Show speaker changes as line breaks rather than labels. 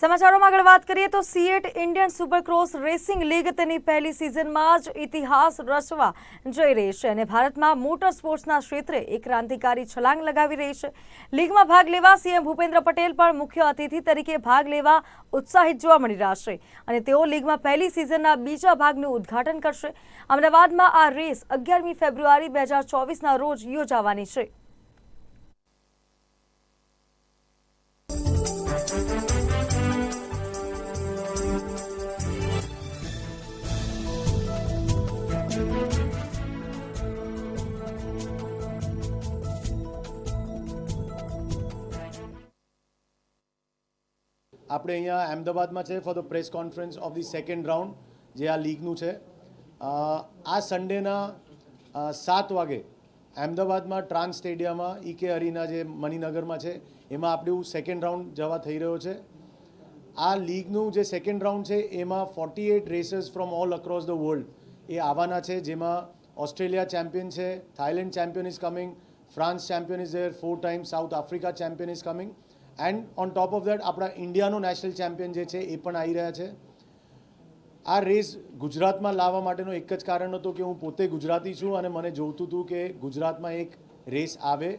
સમાચારોમાં આગળ વાત કરીએ તો CEAT Indian supercross racing league તેની પહેલી સિઝનમાં જ ઇતિહાસ રચવા જઈ રહી છે અને ભારતમાં મોટર સ્પોર્ટ્સના ક્ષેત્રે એક ક્રાંતિકારી છલાંગ લગાવી રહી છે. લીગમાં ભાગ લેવા સીએમ ભૂપેન્દ્ર પટેલ પણ મુખ્ય અતિથિ તરીકે ભાગ લેવા ઉત્સાહિત જોવા મળી રહ્યા છે અને તેઓ લીગમાં પહેલી સિઝનના બીજા ભાગનું ઉદ્ઘાટન કરશે. અમદાવાદમાં આ રેસ અગિયારમી ફેબ્રુઆરી બે હજાર ચોવીસના રોજ યોજાવાની છે.
આપણે અહીંયા અમદાવાદમાં છે for the press conference of the second round જે આ લીગનું છે. આ સન્ડેના સાત વાગે અમદાવાદમાં ટ્રાન્સ સ્ટેડિયમમાં ઈકે અરીના જે મણિનગરમાં છે, એમાં આપણું સેકન્ડ રાઉન્ડ જવા થઈ રહ્યો છે. આ લીગનું જે સેકન્ડ રાઉન્ડ છે, એમાં forty eight racers from all across the world એ આવવાના છે, જેમાં ઓસ્ટ્રેલિયા ચેમ્પિયન છે Thailand champion is coming France champion is there four time South Africa champion is coming and on top of that આપણા ઇન્ડિયાનો national champion જે છે, એ પણ આવી રહ્યા છે. આ રેસ ગુજરાતમાં લાવવા માટેનો એક જ કારણ હતો કે હું પોતે ગુજરાતી છું અને મને જોઈતું હતું કે ગુજરાતમાં એક રેસ આવે.